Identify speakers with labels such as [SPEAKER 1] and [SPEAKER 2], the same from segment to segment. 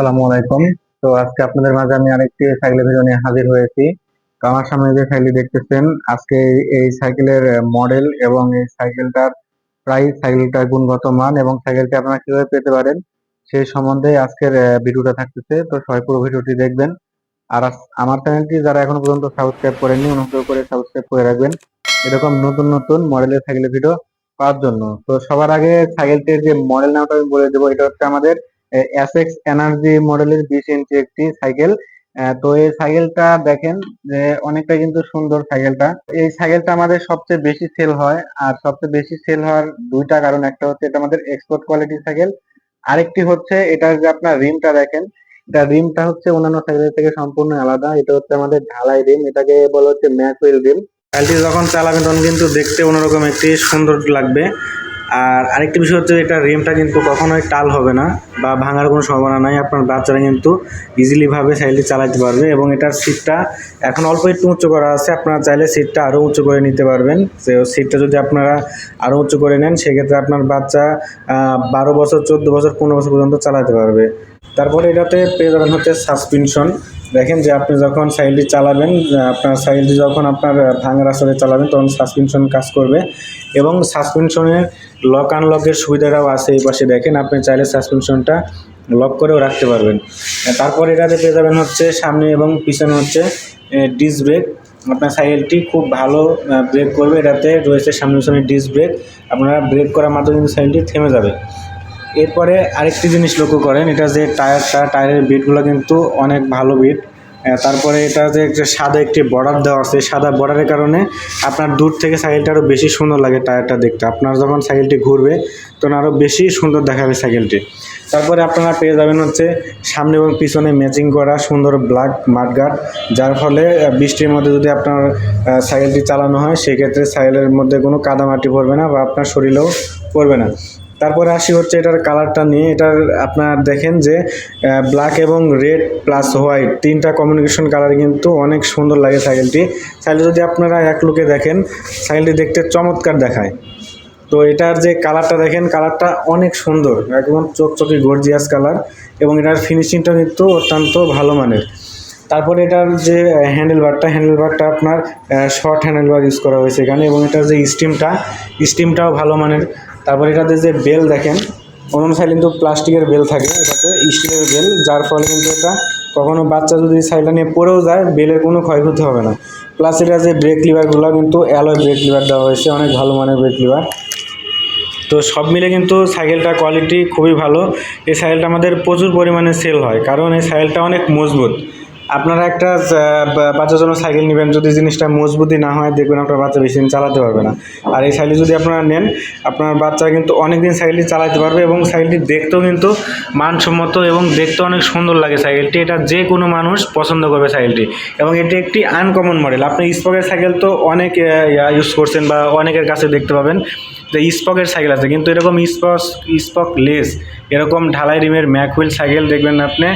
[SPEAKER 1] আসসালামু আলাইকুম। তো আজকে আপনাদের মাঝে আমি আরেকটি সাইকেলের ভিডিও নিয়ে হাজির হয়েছি। তো আমার সামনে যে সাইকেলটি দেখতেছেন, আজকে এই সাইকেলের মডেল এবং এই সাইকেলটার প্রাইস, সাইকেলটার গুণগত মান এবং সাইকেলটি আপনারা কীভাবে পেতে পারেন সেই সম্বন্ধে আজকের ভিডিওটা থাকতেছে। তো সবাই পুরো ভিডিওটি দেখবেন। আর আমার চ্যানেলটি যারা এখনও পর্যন্ত সাবস্ক্রাইব করেননি, অনুগ্রহ করে সাবস্ক্রাইব করে রাখবেন। এরকম নতুন নতুন মডেলের সাইকেলের ভিডিও পাওয়ার জন্য। তো সবার আগে সাইকেলটির যে মডেল নামটা আমি বলে দেবো, এটা হচ্ছে আমাদের এসএক্স এনার্জি মডেলের বিশ ইঞ্চি একটি সাইকেল তো এই সাইকেলটা দেখেন যে অনেকটা কিন্তু সুন্দর সাইকেলটা এই সাইকেলটা আমাদের সবচেয়ে বেশি সেল হয়। আর সবচেয়ে বেশি সেল হওয়ার দুইটা কারণ, একটা হচ্ছে এটা আমাদের এক্সপোর্ট কোয়ালিটির সাইকেল আরেকটি হচ্ছে এটার যে আপনার রিমটা দেখেন। এটা রিমটা হচ্ছে অন্যান্য সাইকেলের থেকে সম্পূর্ণ আলাদা। এটা হচ্ছে আমাদের ঢালাই রিম, এটাকে বলা হচ্ছে ম্যাকুইল রিম। সাইকেলটি যখন চালাবেন তখন কিন্তু দেখতে অন্যরকম একটি সুন্দর লাগবে। আর আরেকটি বিষয় হচ্ছে এটা রেমটা কিন্তু কখনোই টাল হবে না বা ভাঙার কোনো সম্ভাবনা নাই, আপনার বাচ্চারা কিন্তু ইজিলি ভাবে সাইকেলটি চালাতে পারবে এবং এটার সিটটা এখন অল্প একটু উঁচু করা আছে, আপনারা চাইলে সিটটা আরও উঁচু করে নিতে পারবেন। তো সিটটা যদি আপনারা আরও উঁচু করে নেন, সেক্ষেত্রে আপনার বাচ্চা বারো বছর, চোদ্দ বছর, পনেরো বছর পর্যন্ত চালাতে পারবে। তারপরে এটাতে পেয়ে যাবেন হচ্ছে সাসপেনশন দেখেন যে আপনি যখন সাইকেলটি চালাবেন আপনার সাইকেলটি যখন আপনার ভাঙা রাস্তাতে চালাবেন, তখন সাসপেনশন কাজ করবে। এবং সাসপেনশনের লক আনলকের সুবিধাটাও আছে এই পাশে দেখেন, আপনি চাইলে সাসপেনশনটা লক করেও রাখতে পারবেন। তারপর এটাতে পেয়ে যাবেন হচ্ছে সামনে এবং পিছনে হচ্ছে ডিস ব্রেক আপনার সাইকেলটি খুব ভালো ব্রেক করবে। এটাতে রয়েছে সামনে পিছনে ডিস ব্রেক আপনারা ব্রেক করার মাধ্যমে কিন্তু সাইকেলটি থেমে যাবে। এরপরে আরেকটি জিনিস লক্ষ্য করেন, এটা যে টায়ারটা টায়ারের বিটগুলো কিন্তু অনেক ভালো বিট। তারপরে এটা যে একটা সাদা একটি বর্ডার দেওয়া আছে, সাদা বর্ডারের কারণে আপনার দূর থেকে সাইকেলটা আরও বেশি সুন্দর লাগে টায়ারটা দেখতে। আপনার যখন সাইকেলটি ঘুরবে, তখন আরও বেশি সুন্দর দেখাবে সাইকেলটি। তারপরে আপনারা পেয়ে যাবেন হচ্ছে সামনে এবং পিছনে ম্যাচিং করা সুন্দর ব্ল্যাক মাঠগার্ড যার ফলে বৃষ্টির মধ্যে যদি আপনার সাইকেলটি চালানো হয়, সেক্ষেত্রে সাইকেলের মধ্যে কোনো কাদামাটি পড়বে না বা আপনার শরীরেও পড়বে না। তারপরে আসি হচ্ছে এটার কালারটা নিয়ে। এটার আপনার দেখেন যে ব্ল্যাক এবং রেড প্লাস হোয়াইট তিনটা কমিউনিকেশন কালার কিন্তু অনেক সুন্দর লাগে সাইকেলটি সাইকেল যদি আপনারা এক লুকে দেখেন সাইকেলটি দেখতে চমৎকার দেখায়। তো এটার যে কালারটা দেখেন কালারটা অনেক সুন্দর, একদম চকচকে গর্জিয়াস কালার এবং এটার ফিনিশিংটা কিন্তু অত্যন্ত ভালো মানের। তারপরে এটার যে হ্যান্ডেল বারটা হ্যান্ডেল বারটা আপনার শর্ট হ্যান্ডেল বার ইউজ করা হয়েছে এখানে এবং এটার যে স্টিমটা স্টিমটাও ভালো মানের। তারপরে এটাতে যে বেল দেখেন অন্য সাইড কিন্তু প্লাস্টিকের বেল থাকে, এটাতে স্টিলের বেল, যার ফলে কিন্তু এটা কখনো বাচ্চা যদি সাইডটা নিয়ে পড়েও যায়, বেলের কোনো ক্ষয়ক্ষতি হবে না। প্লাস এটা যে ব্রেক লিভারগুলো কিন্তু অ্যালয় ব্রেক লিভার দেওয়া হয়েছে, অনেক ভালো মানের ব্রেক লিভার তো সব মিলে কিন্তু সাইকেলটার কোয়ালিটি খুবই ভালো। এই সাইকেলটা আমাদের প্রচুর পরিমাণে সেল হয়, কারণ এই সাইকেলটা অনেক মজবুত। আপনারা একটা বাচ্চার জন্য সাইকেল নেবেন, যদি জিনিসটা মজবুতি না হয়, দেখবেন আপনার বাচ্চা বেশি দিন চালাতে পারবে না। আর এই সাইকেল যদি আপনারা নেন, আপনার বাচ্চা কিন্তু অনেক দিন সাইকেলটি চালাতে পারবে এবং সাইকেলটি দেখতেও কিন্তু মানসম্মত এবং দেখতে অনেক সুন্দর লাগে সাইকেলটি। এটা যে কোনো মানুষ পছন্দ করবে সাইকেলটি। এবং এটি একটি আনকমন মডেল আপনি স্পকের সাইকেল তো অনেক ইউজ করছেন বা অনেকের কাছে দেখতে পাবেন। যে স্পকের সাইকেল আছে, কিন্তু এরকম স্পক স্পক লেস এরকম ঢালাই রিমের ম্যাকহুইল সাইকেল দেখবেন আপনি,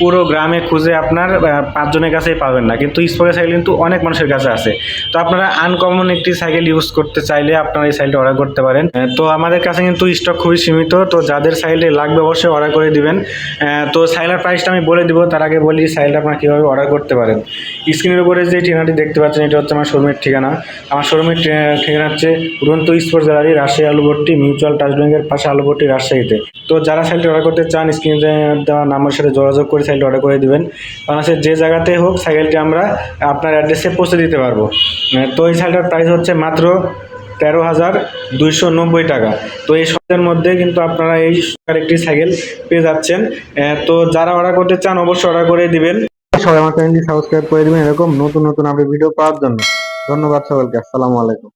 [SPEAKER 1] পুরো গ্রামে খুঁজে আপনার পাঁচজনের কাছেই পাবেন না। কিন্তু স্পকের সাইকেল কিন্তু অনেক মানুষের কাছে আছে। তো আপনারা আনকমন একটি সাইকেল ইউজ করতে চাইলে আপনারা এই সাইকেলটা অর্ডার করতে পারেন। তো আমাদের কাছে কিন্তু স্টক খুবই সীমিত। তো যাদের সাইকেলটি লাগবে অবশ্যই অর্ডার করে দিবেন। তো সাইলার প্রাইসটা আমি বলে দিব, তার আগে বলি সাইকেলটা আপনারা কীভাবে অর্ডার করতে পারেন। স্ক্রিনের উপরে যে ঠিকানাটি দেখতে পাচ্ছেন, এটা হচ্ছে আমার শোরুমের ঠিকানা। আমার শোরুমের ঠিকানা হচ্ছে উড়ন্ত sports gallery Rajshahi Alubarti mutual trust ব্যাংকের পাশে আলুবর্তি রাজশাহীতে। তো যারা সাইকেলটি অর্ডার করতে চান, স্ক্রিনে দেওয়া নাম্বারের সাথে যোগাযোগ করে সাইকেলটি অর্ডার করে দিবেন। বাংলাদেশের যে জায়গাতে হোক, সাইকেলটি আমরা আপনার অ্যাড্রেসে পৌঁছে দিতে পারব। তো এই সাইকেলটার প্রাইস হচ্ছে মাত্র তেরো হাজার দুইশো নব্বই টাকা। তো এই সপ্তাহের মধ্যে কিন্তু আপনারা এই একটি সাইকেল পেয়ে যাচ্ছেন। তো যারা অর্ডার করতে চান, অবশ্যই অর্ডার করে দিবেন। সবাই আমার চ্যানেলটি সাবস্ক্রাইব করে দেবেন এরকম নতুন নতুন আপডেট ভিডিও পাওয়ার জন্য। ধন্যবাদ সকলকে আসসালামু আলাইকুম।